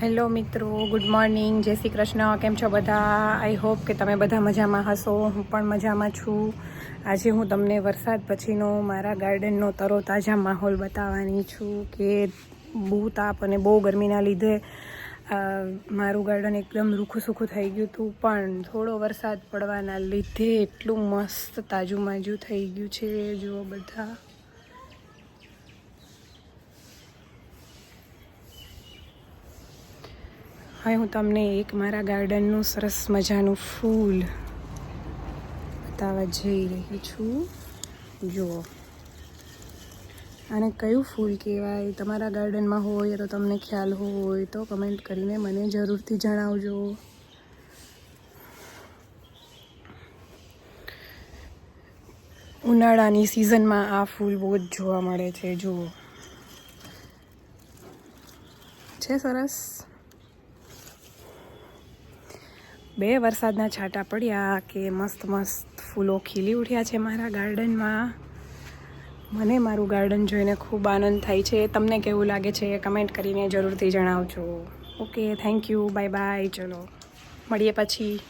Hello મિત્રો, good morning, જય શ્રી કૃષ્ણ, કેમ છો બધા? આઈ હોપ કે તમે બધા મજામાં હશો, હું પણ મજામાં છું. આજે હું તમને વરસાદ પછીનો મારા ગાર્ડનનો તરો તાજા માહોલ બતાવવાની છું કે બહુ તાપ અને બહુ ગરમીના લીધે મારું ગાર્ડન એકદમ રૂખું સૂખું થઈ ગયું હતું, પણ થોડો વરસાદ પડવાના લીધે એટલું મસ્ત તાજું માજું થઈ ગયું છે, જુઓ બધા. હવે હું તમને એક મારા ગાર્ડનનું સરસ મજાનું ફૂલ બતાવવા જઈ રહી છું. જુઓ અને કયું ફૂલ કહેવાય? તમારા ગાર્ડનમાં હોય તો તમને ખ્યાલ હોય તો કમેન્ટ કરીને મને જરૂરથી જણાવજો. ઉનાળાની સિઝનમાં આ ફૂલ બહુ જ જોવા મળે છે. જુઓ છે સરસ? બે વરસાદના છાંટા પડ્યા કે મસ્ત મસ્ત ફૂલો ખીલી ઉઠ્યા છે મારા ગાર્ડનમાં. મને મારું ગાર્ડન જોઈને ખૂબ આનંદ થાય છે. તમને કેવું લાગે છે કમેન્ટ કરીને જરૂરથી જણાવજો. Okay, thank you, bye bye, ચલો. મળીએ પછી.